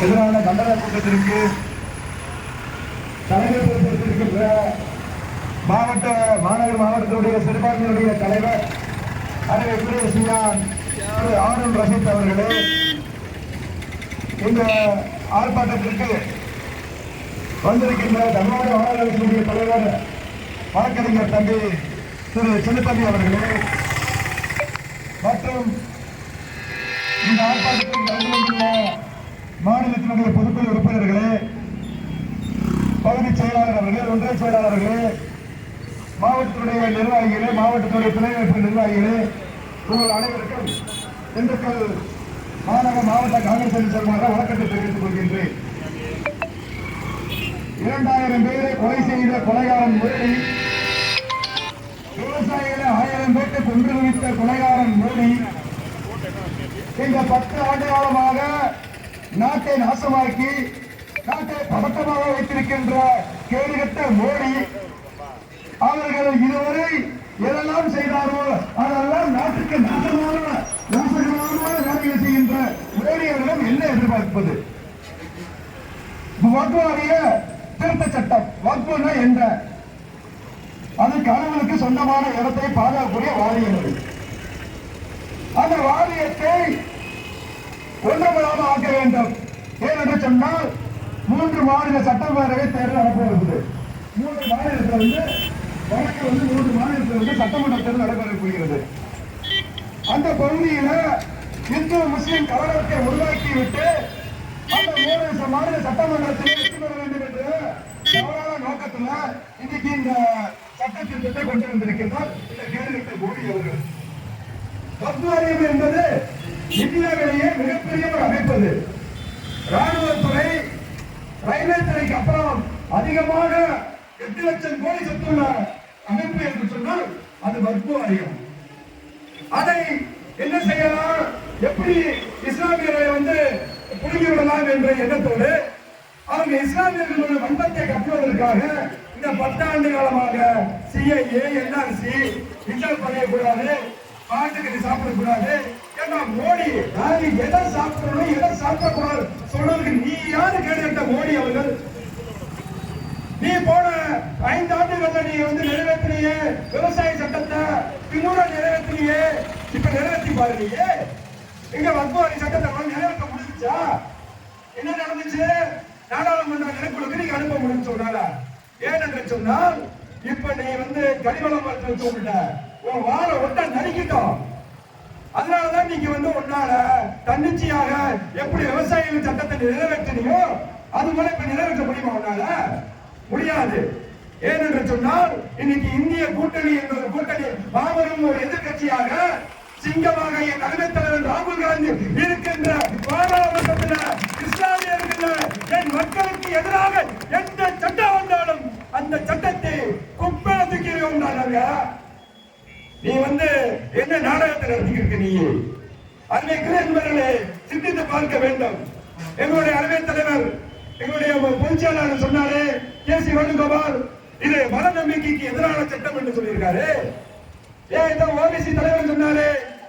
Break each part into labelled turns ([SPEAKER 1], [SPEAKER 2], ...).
[SPEAKER 1] எதிரான கண்டன கூட்டத்திற்கு தலைமை பொறுப்பேற்றிருக்கின்ற மாவட்ட மாநகர் மாவட்டத்தினுடைய சிறுபான்மையினுடைய தலைவர் அறிவை குடியரசியான் திரு ஆனந்த் ரஷீத் அவர்களே இந்த ஆர்ப்பாட்டத்திற்கு வந்திருக்கின்ற தமிழ்நாடு மாநிலத்தினுடைய தலைவர் வழக்கறிஞர் தம்பி திரு சின்னத்தம்பி அவர்களே மற்றும் இந்த ஆர்ப்பாட்டத்தில் கலந்து கொண்டுள்ள பொதுக்குழு உறுப்பினர்களே பகுதி செயலாளர் அவர்களே ஒன்றிய செயலாளர்களே மாவட்டத்துடைய நிர்வாகிகளே மாவட்டத்துடைய துணை அமைப்பு நிர்வாகிகளே உங்கள் அனைவருக்கும் திண்டுக்கல் மாநகர மாவட்ட காங்கிரஸ் அணி சார்பாக வழக்கத்தை தெரிவித்துக் கொள்கின்றேன். இரண்டாயிரம் பேரை கொலை செய்த கொலைகாரன் மோடி விவசாயிகளை ஆயிரம் பேருக்கு கொன்று குவித்த கொலைகாரன் மோடி இந்த பத்து ஆண்டு காலமாக நாட்டை நாசமாக்கி நாட்டை பதட்டமாக வைத்திருக்கின்ற கேடுகட்ட மோடி அவர்கள் இதுவரை எதெல்லாம் செய்தாரோ அதெல்லாம் நாட்டுக்கு நாசமான நாசகமான வேலைகள் செய்கின்ற மோடி அவர்களிடம் என்ன எதிர்பார்ப்பது? வக்வாரிய திருத்த சட்டம் வக்புனா என்ன அது கணவனுக்கு சொந்தமான இடத்தை பாதுகாக்கக்கூடிய வாரியம் அது அந்த வாரியத்தை ஒன்றுபடாமல் ஆக்க வேண்டும். ஏனென்று சொன்னால் மூன்று மாநில சட்டப்பேரவை தேர்தல் நடப்பது மூன்று மாநிலத்தில் வந்து வடக்கு வந்து மூன்று மாநிலத்தில் வந்து சட்டமன்ற தேர்தல் நடைபெற போகிறது அந்த பகுதியில் இந்து முஸ்லிம் கலவரத்தை உருவாக்கிவிட்டு அந்த மூணு மாநில சட்டமன்றத்தில் வெற்றி பெற வேண்டும் என்று தவறான நோக்கத்தில் இன்னைக்கு இந்த சட்டத்திட்டத்தை கொண்டு வந்திருக்கிறார் இந்த கேள்விகளை மோடி என்பது இந்தியாவிலேயே மிகப்பெரிய ஒரு அமைப்பு அது. ராணுவத்துறை ரயில்வே துறைக்கு அப்புறம் அதிகமாக எட்டு லட்சம் கோடி சொத்துள்ள அமைப்பு என்று சொன்னால் அது வக்பு அதிகம் அதை என்ன செய்யலாம்? எப்படி இஸ்லாமியரை வந்து புடுங்கி விடலாம் என்ற எண்ணத்தோடு அவங்க இஸ்லாமியர்களுடைய வன்பத்தை கட்டுவதற்காக இந்த பத்தாண்டு காலமாக சிஐஏ என்ஆர்சி இன்டர் பண்ணக்கூடாது பாட்டுக்கு சாப்பிடக்கூடாது ஏன்னா மோடி நாங்க எதை சாப்பிடணும் எதை சாப்பிடக்கூடாது சொல்றதுக்கு நீ யாரு கேட்ட மோடி அவர்கள்? நீ போன ஐந்து ஆண்டுகள்ல நீ வந்து நிறைவேற்றினியே விவசாய சட்டத்தை திமுக நிறைவேற்றினியே இப்ப நிறைவேற்றி பாரு நீ இங்க வக்குவாரி சட்டத்தை வந்து நிறைவேற்ற முடிஞ்சுச்சா? என்ன நடந்துச்சு? நாடாளுமன்ற நிலைக்குழுக்கு நீங்க அனுப்ப முடியும் சொன்னால. ஏன்னு சொன்னால் இப்ப நீ வந்து கனிவளம் வளர்த்து சொல்லிட்ட உன் வாழை ஒட்ட நறுக்கிட்டோம். அதனாலதான் நீங்க வந்து உன்னால தன்னிச்சையாக எப்படி விவசாயிகள் சட்டத்தை நிறைவேற்றினியோ அது போல இப்ப நிறைவேற்ற முடியுமா உன்னால? முடியாது. ஏனென்று சொன்னால் இன்னைக்கு இந்திய கூட்டணி என்பது கூட்டணி. மாபெரும் ஒரு எதிர்கட்சியாக சிங்கமாக என் தலைமைத் தலைவர் ராகுல் காந்தி இருக்கின்ற பாராளுமன்றத்தில் இஸ்லாமியர்கள் என் மக்களுக்கு எதிராக எந்த சட்டம் வந்தாலும் அந்த சட்டத்தை குப்பை தூக்கி நாங்க நீ வந்து நாடகத்தை நடத்திக்கிட்டு நீ அருமை என்பவர்களே சிந்தித்து பார்க்க வேண்டும். எங்களுடைய அருமை தலைவர் எங்களுடைய பொதுச்செயலாளர் சொன்னாரே கே சி வேணுகோபால். இது மத நம்பிக்கைக்கு எதிரான சட்டம் என்று சொல்லியிருக்காரு. ஏன் இந்த ஓபிசி தலைவர் சொன்னாரு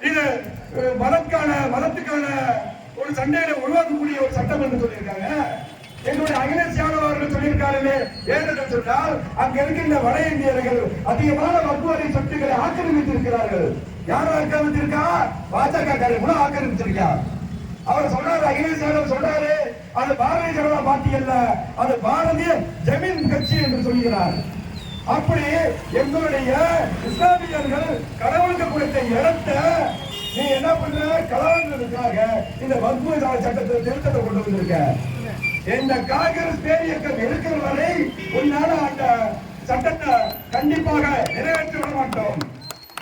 [SPEAKER 1] இது அஹ், மதத்துக்கான மதத்துக்கான ஒரு சண்டையில உருவாக்கக்கூடிய ஒரு சட்டம் என்று சொல்லியிருக்காங்க. எங்களுடைய அகிலேஷ் யாதவ் அவர்கள் சொல்லியிருக்காருமே ஏனென்று சொன்னால் அங்க இருக்கின்ற வட இந்தியர்கள் அதிகமான வக்குவரை சொத்துக்களை ஆக்கிரமித்திருக்கிறார்கள். யார் ஆக்கிரமிச்சிருக்கா பாஜக காரர் கூட ஆக்கிரமிச்சிருக்கா அவர் சொன்னாரு அகிலேஷ் யாதவ் சொன்னாரு அது பாரதிய ஜனதா பார்ட்டி அல்ல அது பாரதிய ஜமீன் கட்சி என்று சொல்கிறார். அப்படி எங்களுடைய இஸ்லாமியர்கள் கடவுளுக்கு கொடுத்த இடத்தை நீ என்ன பண்ற? கலவரங்களுக்காக இந்த வக்பு சட்டத்தை திருத்தத்தை கொண்டு வந்திருக்க. இந்த காங்கிரஸ் பேரியக்கம் இருக்கிற வரை உன்னால அந்த சட்டத்தை கண்டிப்பாக நிறைவேற்றி விட மாட்டோம்.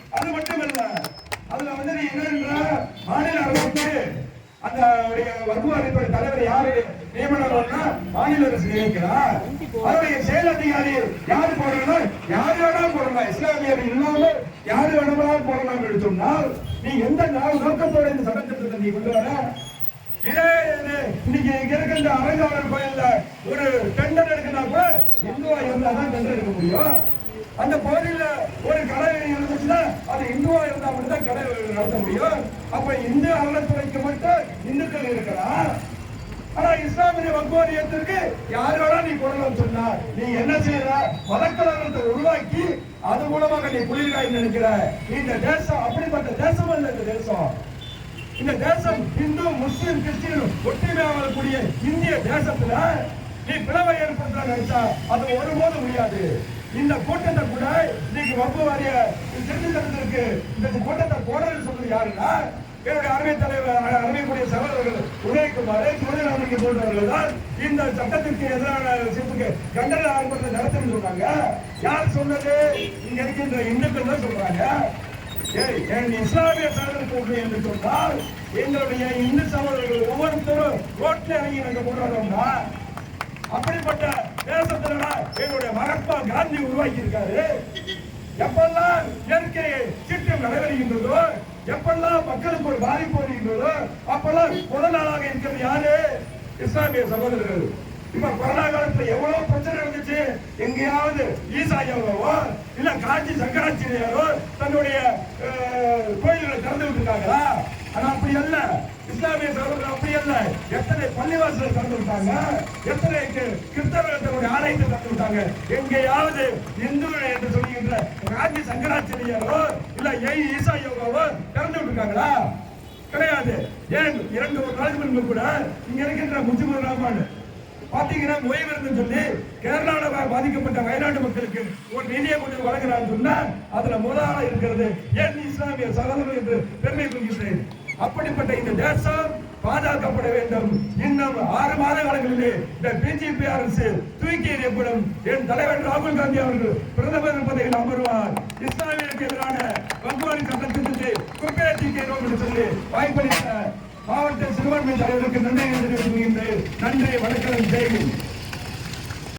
[SPEAKER 1] அது மட்டுமல்ல அதுல வந்து நீ என்ன மாநில அரசுக்கு அந்த வகுப்பு அமைப்பு தலைவர் யாரு? நியமனம் மாநில அரசு நியமிக்கிறார். அவருடைய செயல் அதிகாரி யாரு போடணும் யாரு வேணாலும் போடலாம் இஸ்லாமியர் இல்லாம யாரு வேணாலும் போடலாம் என்று சொன்னால் நீ எந்த நாள் நோக்கத்தோட இந்த சட்டத்திட்டத்தை நீ கொண்டு வர? இதே இன்னைக்கு இங்க இருக்கின்ற அரைஞ்சாளர் கோயில்ல ஒரு டெண்டர் எடுக்கனா கூட இந்துவா இருந்தா தான் டெண்டர் எடுக்க முடியும். அந்த பகுதியில் ஒரு கடை இருந்துச்சுன்னா அது இந்துவா இருந்தா மட்டும் தான் கடை நடத்த முடியும். அப்ப இந்து அறநிலைத்துறைக்கு மட்டும் இந்துக்கள் இருக்கிறார். ஆனா இஸ்லாமிய வக்குவாரியத்திற்கு யாரோட நீ கொள்ளலாம் சொன்னா நீ என்ன செய்யற? மதக்கலவரத்தை உருவாக்கி அது மூலமாக நீ புலிகாய் நினைக்கிற. இந்த தேசம் அப்படிப்பட்ட தேசம் அல்ல இந்த தேசம். இந்த தேசம் இந்து முஸ்லிம் கிறிஸ்டியன் ஒற்றுமையாக வாழக்கூடிய இந்திய தேசத்துல நீ பிளவை ஏற்படுத்த நினைச்சா அது ஒருபோதும் முடியாது. இந்த கூட்டத்தை கூட இன்னைக்கு வகுப்பு வாரிய திருச்சி தரத்திற்கு இந்த கூட்டத்தை போடணும்னு சொல்றது யாருன்னா என்னுடைய அருமை தலைவர் அருமைக்குரிய சகோதரர்கள் உதயகுமார் சூரியநாதனுக்கு போன்றவர்கள் தான் இந்த சட்டத்திற்கு எதிரான விஷயத்துக்கு கண்டன ஆர்ப்பாட்டத்தை நடத்தணும்னு சொன்னாங்க. யார் சொன்னது? இங்க இருக்கின்ற இந்துக்கள் தான் சொல்றாங்க. ஏய், என் இஸ்லாமிய சகோதரர் கூட்டணி என்று சொன்னால் எங்களுடைய இந்து சகோதரர்கள் ஒவ்வொருத்தரும் ரோட்ல இறங்கி நாங்க போராடுறோம்னா அப்படிப்பட்ட தேசத்துல எங்களுடைய மகாத்மா காந்தி உருவாக்கி இருக்காரு எப்பெல்லாம் இயற்கை சீற்றம் நடைபெறுகின்றதோ எப்பெல்லாம் மக்களுக்கு ஒரு பாதிப்பு வருகின்றதோ அப்பெல்லாம் முதல் நாளாக இருக்கிறது யாரு? இஸ்லாமிய சகோதரர்கள். இப்ப கொரோனா காலத்துல எவ்வளவு பிரச்சனை இருந்துச்சு எங்கேயாவது ஈசா யோகாவோ இல்ல காஞ்சி சங்கராச்சாரியாரோ தன்னுடைய கோயில்களை திறந்து விட்டுருக்காங்களா இஸ்லாமிய சகோதரர்கள் அப்படி அல்ல. எத்தனை பள்ளிவாசல் திறந்து விட்டாங்க எத்தனை கிறிஸ்தவர்கள் ஆலயத்தை திறந்து விட்டாங்க எங்கேயாவது இந்துக்கள் என்று சொல்லுகின்ற ராஜி சங்கராச்சாரியாரோ இல்ல ஏ ஈசா யோகாவோ திறந்து விட்டுருக்காங்களா கிடையாது. ஏன்? இரண்டு ஒரு நாளுக்கு முன்பு கூட இங்க இருக்கின்ற முஜிபுர் ரஹ்மான் பாத்தீங்கன்னா ஓய்விருந்து சொல்லி கேரளாவில் பாதிக்கப்பட்ட வயநாடு மக்களுக்கு ஒரு நிதியை கொண்டு வழங்குறான்னு சொன்னா அதுல முதலாளா இருக்கிறது ஏன் இஸ்லாமிய சகோதரர் என்று பெருமை கொள்கின்றேன். அப்படிப்பட்ட இந்த தேசம் பாதுகாக்கப்பட வேண்டும். இன்னும் ஆறு மாத காலங்களிலே இந்த பிஜேபி அரசு தூக்கி எறியப்படும் என் தலைவர் ராகுல் காந்தி அவர்கள் பிரதமர் பதவியில் அமர்வார் இஸ்லாமியருக்கு எதிரான வங்குவாரி சட்டத்திட்டத்தை குப்பையாற்றிக்கிறோம் என்று சொல்லி வாய்ப்பளித்த மாவட்ட சிறுபான்மை தலைவருக்கு நன்றி தெரிவித்துக் கொள்கின்றேன். நன்றி வணக்கம் ஜெய்ஹிந்த்